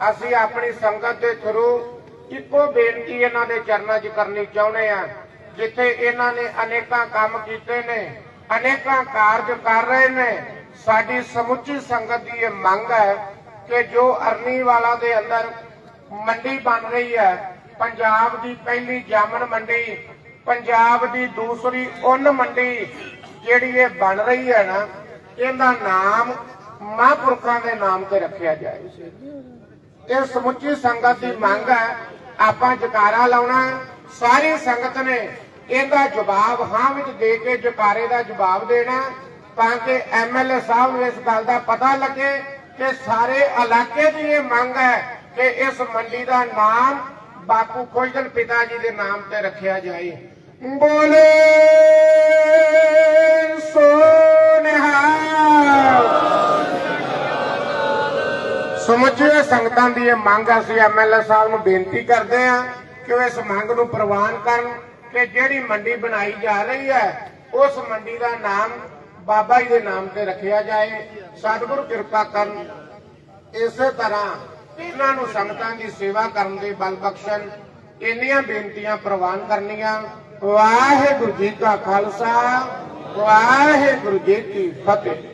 ਅਸੀਂ ਆਪਣੀ ਸੰਗਤ ਦੇ ਥਰੂ ਇੱਕੋ ਬੇਨਤੀ ਇਹਨਾਂ ਦੇ ਚਰਨਾਂ 'ਚ ਕਰਨੀ ਚਾਹੁੰਦੇ ਆ ਜਿੱਥੇ ਇਹਨਾਂ ਨੇ ਅਨੇਕਾਂ ਕੰਮ ਕੀਤੇ ਨੇ, ਅਨੇਕਾਂ ਕਾਰਜ ਕਰ ਰਹੇ ਨੇ। ਸਾਡੀ ਸਮੁੱਚੀ ਸੰਗਤ ਦੀ ਇਹ ਮੰਗ ਹੈ ਕਿ ਜੋ ਅਰਨੀ ਵਾਲਾ ਦੇ ਅੰਦਰ ਮੰਡੀ ਬਣ ਰਹੀ ਹੈ, ਪੰਜਾਬ ਦੀ ਪਹਿਲੀ ਜਾਮਨ ਮੰਡੀ, ਪੰਜਾਬ ਦੀ ਦੂਸਰੀ ਉਨ ਮੰਡੀ ਜਿਹੜੀ ਇਹ ਬਣ ਰਹੀ ਹੈ ਨਾ, ਇਹਦਾ ਨਾਮ ਮਹਾਂਪੁਰਖਾਂ ਦੇ ਨਾਮ ਤੇ ਰੱਖਿਆ ਜਾਏ। ਇਹ ਸਮੁੱਚੀ ਸੰਗਤ ਦੀ ਮੰਗ ਹੈ, ਆਪਾਂ ਜਕਾਰਾ ਲਾਉਣਾ ਸਾਰੀ ਸੰਗਤ ਨੇ ਇਹਦਾ ਜਵਾਬ ਹਾਂ ਵਿੱਚ ਦੇ ਕੇ ਜਕਾਰੇ ਦਾ ਜਵਾਬ ਦੇਣਾ ਤਾਂ ਕਿ ਐਮਐਲਏ ਸਾਹਿਬ ਨੂੰ ਇਸ ਗੱਲ ਦਾ ਪਤਾ ਲੱਗੇ ਕਿ ਸਾਰੇ ਇਲਾਕੇ ਦੀ ਇਹ ਮੰਗ ਹੈ ਕਿ ਇਸ ਮੰਡੀ ਦਾ ਨਾਮ ਬਾਪੂ ਖੋਜਲ ਪਿਤਾ ਜੀ ਦੇ ਨਾਮ ਤੇ ਰੱਖਿਆ ਜਾਏ। ਬੋਲੇ ਸਮੁੱਚੇ ਸੰਗਤਾਂ ਦੀ ਇਹ ਮੰਗ ਅਸੀਂ ਐਮਐਲਏ ਸਾਹਿਬ ਨੂੰ ਬੇਨਤੀ ਕਰਦੇ ਹਾਂ ਕਿ ਉਹ ਇਸ ਮੰਗ ਨੂੰ ਪ੍ਰਵਾਨ ਕਰਨ ਕਿ ਜਿਹੜੀ ਮੰਡੀ ਬਣਾਈ ਜਾ ਰਹੀ ਹੈ, ਉਸ ਮੰਡੀ ਦਾ ਨਾਮ ਬਾਬਾ ਜੀ ਦੇ ਨਾਮ ਤੇ ਰੱਖਿਆ ਜਾਏ। ਸਤਿਗੁਰ ਕਿਰਪਾ ਕਰਨ ਇਸੇ ਤਰ੍ਹਾਂ ਇਹਨਾਂ ਨੂੰ ਸੰਗਤਾਂ ਦੀ ਸੇਵਾ ਕਰਨ ਦੇ ਬਲ ਬਖਸ਼ਣ ਇੰਨੀਆਂ ਬੇਨਤੀਆਂ ਪ੍ਰਵਾਨ ਕਰਨੀਆਂ। ਵਾਹਿਗੁਰੂ ਜੀ ਕਾ ਖਾਲਸਾ, ਵਾਹਿਗੁਰੂ ਜੀ ਕੀ ਫਤਿਹ।